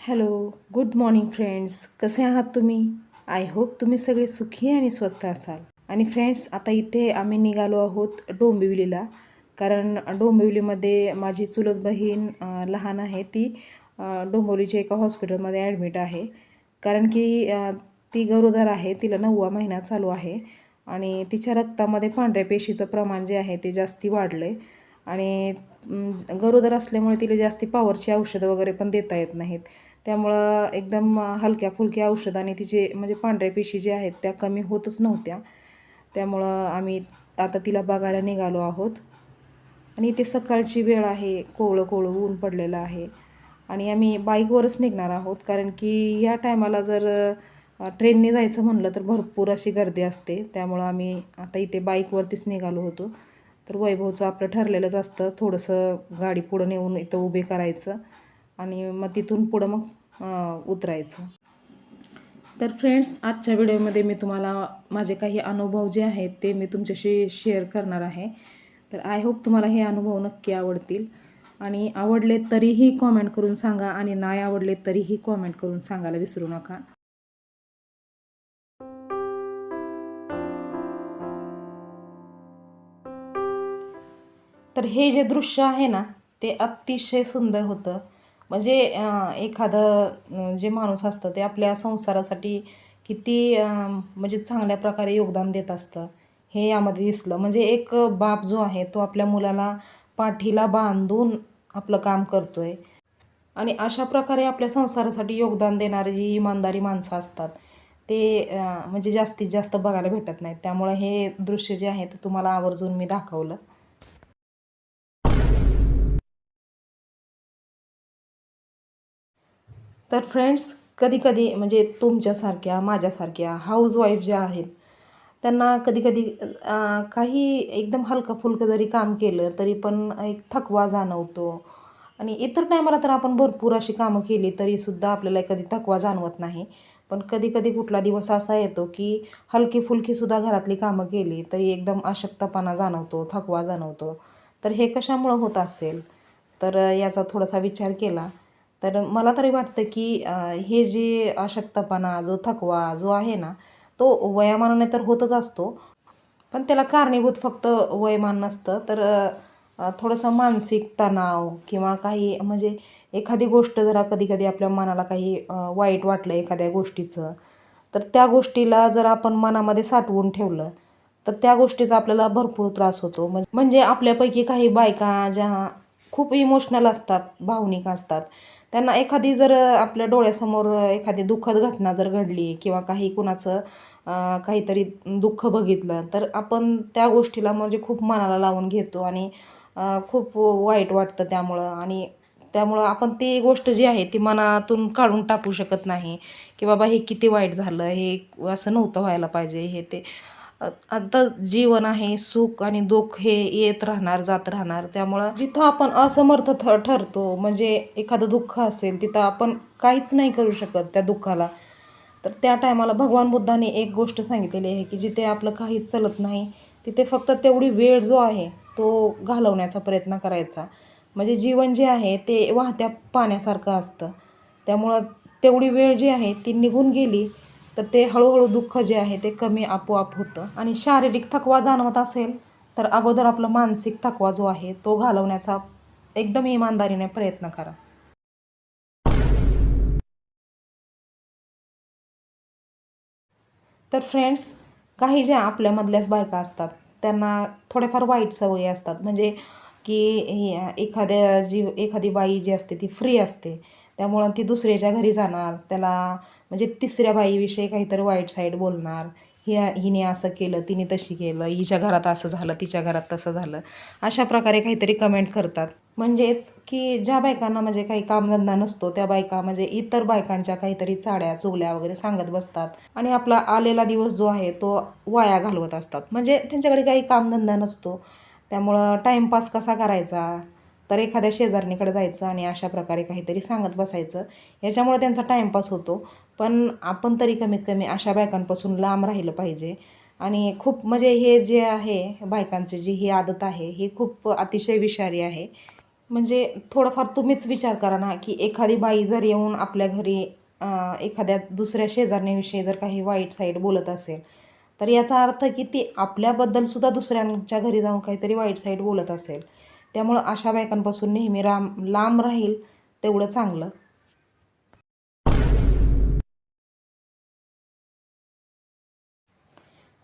Hello good morning friends. कसे आहात तुम्ही? आय होप तुम्ही सगळे सुखी आणि स्वस्त असाल. आणि फ्रेंड्स आता इथे आम्ही निघालो आहोत डोंबिवलीला कारण डोंबिवलीमध्ये माझी चुलत बहीण लहान आहे. ती डोंबिवलीच्या एका हॉस्पिटलमध्ये ॲडमिट आहे. कारण की ती गरोदर आहे. तिला नववा महिना चालू आहे. आणि तिच्या रक्तामध्ये पांढऱ्या पेशीचं प्रमाण जे आहे ते जास्ती वाढलं आहे आणि गरोदर असल्यामुळे तिला जास्ती पॉवरची औषधं वगैरे पण देता येत नाहीत. त्यामुळं एकदम हलक्या फुलक्या औषधाने तिचे म्हणजे पांढऱ्या पेशी ज्या आहेत त्या कमी होतच नव्हत्या. त्यामुळं आम्ही आता तिला बघायला निघालो आहोत. आणि इथे सकाळची वेळ आहे कोवळं कोवळं ऊन पडलेलं आहे. आणि आम्ही बाईकवरच निघणार आहोत कारण की ह्या टायमाला जर ट्रेनने जायचं म्हणलं तर भरपूर अशी गर्दी असते. त्यामुळं आम्ही आता इथे बाईकवरतीच निघालो होतो. तर वैभवचं आपलं ठरलेलंच असतं थोडंसं गाडी पुढं नेऊन इथं उभे करायचं. आणि मग तिथून पुढं मग उतरायचं. तर फ्रेंड्स आजच्या व्हिडिओमध्ये मी तुम्हाला माझे काही अनुभव जे आहेत ते मी तुमच्याशी शेअर करणार आहे. तर आय होप तुम्हाला हे अनुभव नक्की आवडतील. आणि आवडले तरीही कॉमेंट करून सांगा आणि नाही आवडले तरीही कॉमेंट करून सांगायला विसरू नका. तर हे जे दृश्य आहे ना ते अतिशय सुंदर होतं. म्हणजे एखादं जे माणूस असतं ते आपल्या संसारासाठी किती म्हणजे चांगल्या प्रकारे योगदान देत असतं हे यामध्ये दिसलं. म्हणजे एक बाप जो आहे तो आपल्या मुलाला पाठीला बांधून आपलं काम करतो आहे आणि अशा प्रकारे आपल्या संसारासाठी योगदान देणारी जी इमानदारी माणसं असतात ते म्हणजे जास्तीत जास्त बघायला भेटत नाहीत. त्यामुळं हे दृश्य जे आहे ते तुम्हाला आवर्जून मी दाखवलं. तर फ्रेंड्स कधीकधी म्हणजे तुमच्यासारख्या माझ्यासारख्या हाऊसवाईफ ज्या आहेत त्यांना कधीकधी काही एकदम हलकं फुलकं जरी काम केलं तरी पण एक थकवा जाणवतो. आणि इतर टायमाला तर आपण भरपूर अशी कामं केली तरीसुद्धा आपल्याला कधी थकवा जाणवत नाही. पण कधी कधी कुठला दिवस असा येतो की हलकी फुलकीसुद्धा घरातली कामं केली तरी एकदम अशक्तपणा जाणवतो थकवा जाणवतो. तर हे कशामुळं होत असेल? तर याचा थोडासा विचार केला. तर मला तरी वाटतं की हे जे अशक्तपणा जो थकवा जो आहे ना तो वयामानाने तर होतच असतो. पण त्याला कारणीभूत फक्त वयमान नसतं. तर थोडंसं मानसिक तणाव किंवा काही म्हणजे एखादी गोष्ट जरा कधी कधी आपल्या मनाला काही वाईट वाटलं एखाद्या गोष्टीचं तर त्या गोष्टीला जर आपण मनामध्ये साठवून ठेवलं तर त्या गोष्टीचा आपल्याला भरपूर त्रास होतो. म्हणजे आपल्यापैकी काही बायका ज्या खूप इमोशनल असतात भावनिक असतात त्यांना एखादी जर आपल्या डोळ्यासमोर एखादी दुःखद घटना जर घडली किंवा काही कुणाचं काहीतरी दुःख बघितलं तर आपण त्या गोष्टीला म्हणजे खूप मनाला लावून घेतो आणि खूप वाईट वाटतं त्यामुळं. आणि त्यामुळं आपण ती गोष्ट जी आहे ती मनातून काढून टाकू शकत नाही की बाबा हे किती वाईट झालं हे असं नव्हतं व्हायला पाहिजे हे ते. आता जीवन आहे सुख आणि दुःख हे येत राहणार जात राहणार. त्यामुळं जिथं आपण असमर्थ थ ठरतो म्हणजे एखादं दुःख असेल तिथं आपण काहीच नाही करू शकत त्या दुःखाला. तर त्या टायमाला भगवान बुद्धाने एक गोष्ट सांगितलेली आहे की जिथे आपलं काहीच चालत नाही तिथे फक्त तेवढी वेळ जो आहे तो घालवण्याचा प्रयत्न करायचा. म्हणजे जीवन जे आहे ते वाहत्या पाण्यासारखं असतं. त्यामुळं तेवढी वेळ जी आहे ती निघून गेली तर ते हळूहळू दुःख जे आहे ते कमी आपोआप होतं. आणि शारीरिक थकवा जाणवत असेल तर अगोदर आपला मानसिक थकवा जो आहे तो घालवण्याचा एकदम इमानदारीने प्रयत्न करा. तर फ्रेंड्स काही ज्या आपल्यामधल्याच बायका असतात त्यांना थोड्याफार वाईट सवयी असतात. म्हणजे की एखाद्या जी एखादी बाई जी असते ती फ्री असते. त्यामुळं ती दुसऱ्याच्या घरी जाणार. त्याला म्हणजे तिसऱ्या बाईविषयी काहीतरी वाईट साईड बोलणार. हि हिने असं केलं तिने तशी केलं हिच्या घरात असं झालं तिच्या घरात तसं झालं. अशा प्रकारे काहीतरी कमेंट करतात. म्हणजेच की ज्या बायकांना म्हणजे काही कामधंदा नसतो त्या बायका म्हणजे इतर बायकांच्या काहीतरी चाड्या चुगल्या वगैरे सांगत बसतात. आणि आपला आलेला दिवस जो आहे तो वाया घालवत असतात. म्हणजे त्यांच्याकडे काही कामधंदा नसतो. त्यामुळं टाईमपास कसा करायचा? तर एखाद्या शेजारणीकडे जायचं आणि अशा प्रकारे काहीतरी सांगत बसायचं. याच्यामुळे त्यांचा टाईमपास होतो. पण आपण तरी कमीत कमी अशा बायकांपासून लांब राहिलं पाहिजे. आणि खूप म्हणजे हे जे आहे बायकांची जी ही आदत आहे ही खूप अतिशय विषारी आहे. म्हणजे थोडंफार तुम्हीच विचार करा ना की एखादी बाई जर येऊन आपल्या घरी एखाद्या दुसऱ्या शेजारणीविषयी जर काही वाईट साईड बोलत असेल तर याचा अर्थ की ती आपल्याबद्दलसुद्धा दुसऱ्यांच्या घरी जाऊन काहीतरी वाईट साईड बोलत असेल. त्यामुळं अशा बायकांपासून नेहमी राम लांब राहील तेवढं चांगलं.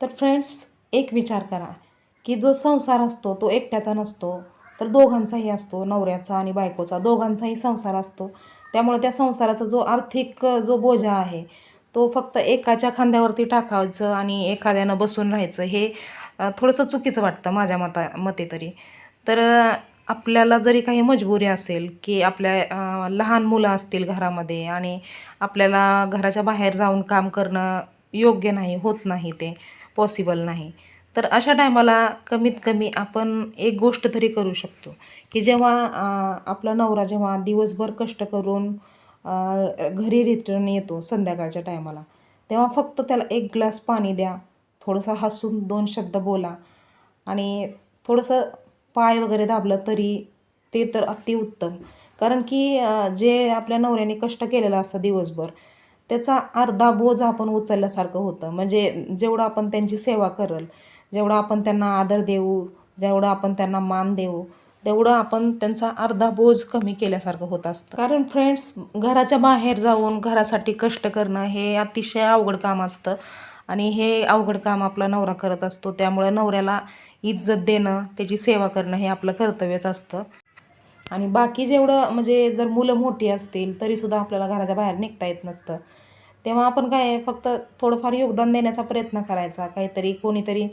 तर फ्रेंड्स एक विचार करा की जो संसार असतो तो एकट्याचा नसतो तर दोघांचाही असतो नवऱ्याचा आणि बायकोचा. दोघांचाही संसार असतो. त्यामुळे त्या संसाराचा जो आर्थिक जो बोजा आहे तो फक्त एकाच्या खांद्यावरती टाकायचं आणि एखाद्यानं बसून राहायचं हे थोडंसं चुकीचं वाटतं माझ्या मता मते तरी. तर आपल्याला जरी काही मजबुरी असेल की आपल्या लहान मुलं असतील घरामध्ये आणि आपल्याला घराच्या बाहेर जाऊन काम करणं योग्य नाही होत नाही ते पॉसिबल नाही तर अशा टायमाला कमीत कमी आपण एक गोष्ट तरी करू शकतो की जेव्हा आपला नवरा जेव्हा दिवसभर कष्ट करून घरी रिटर्न येतो संध्याकाळच्या टायमाला तेव्हा फक्त त्याला एक ग्लास पाणी द्या थोडंसं हसून दोन शब्द बोला आणि थोडंसं पाय वगैरे दाबलं तरी ते तर अतिउत्तम. कारण की जे आपल्या नवऱ्याने कष्ट केलेलं असतं दिवसभर त्याचा अर्धा बोज आपण उचलल्यासारखं होतं. म्हणजे जेवढं आपण त्यांची सेवा करल जेवढं आपण त्यांना आदर देऊ जेवढं आपण त्यांना मान देऊ तेवढं आपण त्यांचा अर्धा बोज कमी केल्यासारखं होत असतं. कारण फ्रेंड्स घराच्या बाहेर जाऊन घरासाठी कष्ट करणं हे अतिशय अवघड काम असतं. आणि हे अवघड काम आपला नवरा करत असतो त्यामुळे नवऱ्याला इज्जत देणं त्याची सेवा करणं हे आपलं कर्तव्यच असतं. आणि बाकी जेवढं म्हणजे जर मुलं मोठी असतील तरीसुद्धा आपल्याला घराच्या बाहेर निघता येत नसतं. तेव्हा आपण काय फक्त थोडंफार योगदान देण्याचा प्रयत्न करायचा. काहीतरी कोणीतरी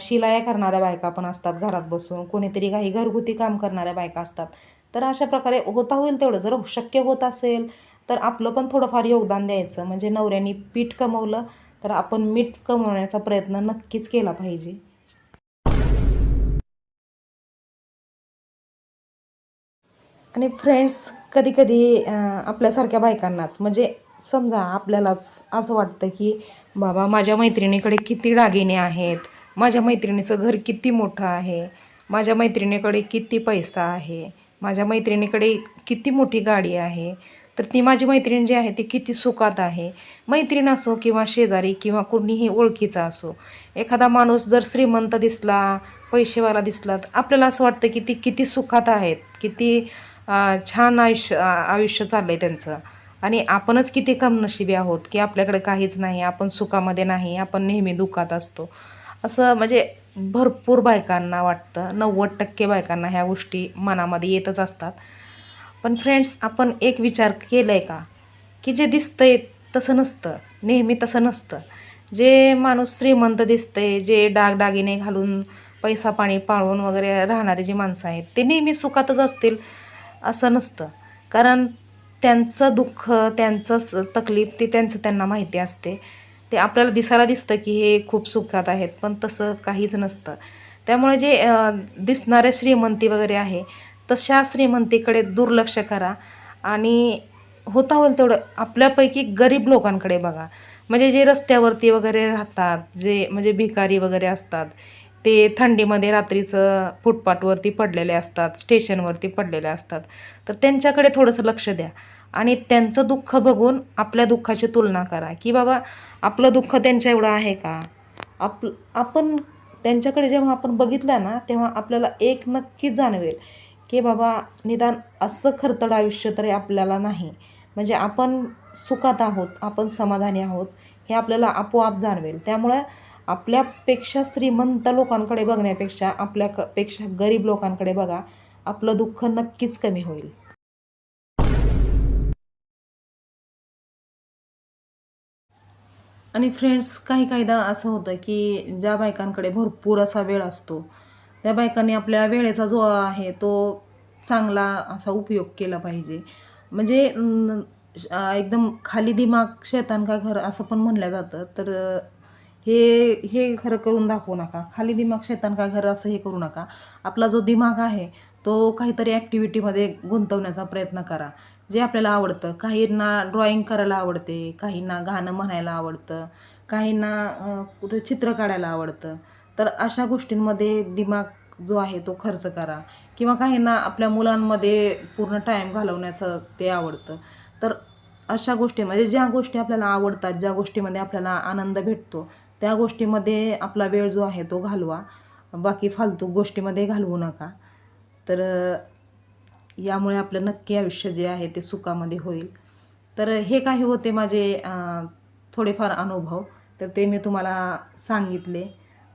शिलाया करणाऱ्या बायका पण असतात घरात बसून. कोणीतरी काही घरगुती काम करणाऱ्या बायका असतात. तर अशा प्रकारे होता होईल तेवढं. जर शक्य होत असेल तर आपलं पण थोडंफार योगदान द्यायचं. म्हणजे नवऱ्यानी पीठ कमवलं तर आपण मीठ कमवण्याचा प्रयत्न नक्कीच केला पाहिजे. आणि फ्रेंड्स कधीकधी आपल्यासारख्या बायकांनाच म्हणजे समजा आपल्यालाच असं वाटतं की बाबा माझ्या मैत्रिणीकडे किती दागिने आहेत? माझ्या मैत्रिणीचं घर किती मोठं आहे? माझ्या मैत्रिणीकडे किती पैसा आहे? माझ्या मैत्रिणीकडे किती मोठी गाडी आहे? तर ती माझी मैत्रीण जी आहे ती किती सुखात आहे. मैत्रीण असो किंवा शेजारी किंवा कोणीही ओळखीचा असो एखादा माणूस जर श्रीमंत दिसला पैसेवाला दिसला तर आपल्याला असं वाटतं की ती किती सुखात आहेत किती छान आयुष्य आयुष्य चाललं आहे त्यांचं. आणि आपणच किती कमनशिबी आहोत की आपल्याकडे काहीच नाही आपण सुखामध्ये नाही आपण नेहमी दुःखात असतो. असं म्हणजे भरपूर बायकांना वाटतं नव्वद टक्के बायकांना ह्या गोष्टी मनामध्ये येतच असतात. पण फ्रेंड्स आपण एक विचार केला आहे का? की जे दिसतं आहे तसं नसतं. नेहमी तसं नसतं. जे माणूस श्रीमंत दिसतंय जे डागडागिने घालून पैसा पाणी पाळून वगैरे राहणारे जे माणसं आहेत ते नेहमी सुखातच असतील असं नसतं. कारण त्यांचं दुःख त्यांचं स तकलीफ ते त्यांचं त्यांना माहिती असते. ते आपल्याला दिसायला दिसतं की हे खूप सुखात आहेत पण तसं काहीच नसतं. त्यामुळे जे दिसणारे श्रीमंती वगैरे आहे तशा श्रीमंतीकडे दुर्लक्ष करा आणि होता होईल तेवढं. आपल्यापैकी गरीब लोकांकडे बघा. म्हणजे जे रस्त्यावरती वगैरे राहतात जे म्हणजे भिकारी वगैरे असतात ते थंडीमध्ये रात्रीचं फुटपाथवरती पडलेले असतात स्टेशनवरती पडलेले असतात. तर त्यांच्याकडे थोडंसं लक्ष द्या आणि त्यांचं दुःख बघून आपल्या दुःखाची तुलना करा की बाबा आपलं दुःख त्यांच्या एवढं आहे का? आप आपण त्यांच्याकडे जेव्हा आपण बघितलं ना तेव्हा आपल्याला एक नक्कीच जाणवेल की बाबा निदान असं खरतड आयुष्य तरी आपल्याला नाही. म्हणजे आपण सुखात आहोत आपण समाधानी आहोत हे आपल्याला आपोआप जाणवेल. त्यामुळे आपल्यापेक्षा श्रीमंत लोकांकडे बघण्यापेक्षा आपल्या क पेक्षा गरीब लोकांकडे बघा आपलं दुःख नक्कीच कमी होईल. आणि फ्रेंड्स काही काहीदा असं होतं की ज्या बायकांकडे भरपूर असा वेळ असतो त्या बायकांनी आपल्या वेळेचा जो आहे तो चांगला असा उपयोग केला पाहिजे. म्हणजे एकदम खाली दिमाग शैतान का घर असं पण म्हणलं जातं. तर हे हे खरं करून दाखवू नका. खाली दिमाग शैतान का घर असं हे करू नका. आपला जो दिमाग आहे तो काहीतरी ॲक्टिव्हिटीमध्ये गुंतवण्याचा प्रयत्न करा. जे आपल्याला आवडतं. काहींना ड्रॉइंग करायला आवडते. काहींना गाणं म्हणायला आवडतं. काहींना कुठं कुठे चित्र काढायला आवडतं. तर अशा गोष्टींमध्ये दिमाग जो आहे तो खर्च करा. किंवा काहींना आपल्या मुलांमध्ये पूर्ण टाईम घालवण्याचं ते आवडतं. तर अशा गोष्टी म्हणजे ज्या गोष्टी आपल्याला आवडतात ज्या गोष्टीमध्ये आपल्याला आनंद भेटतो त्या गोष्टीमध्ये आपला वेळ जो आहे तो घालवा. बाकी फालतू गोष्टीमध्ये घालवू नका. तर यामुळे आपलं नक्की आयुष्य जे आहे ते सुखामध्ये होईल. तर हे काही होते माझे थोडेफार अनुभव. तर ते मी तुम्हाला सांगितले.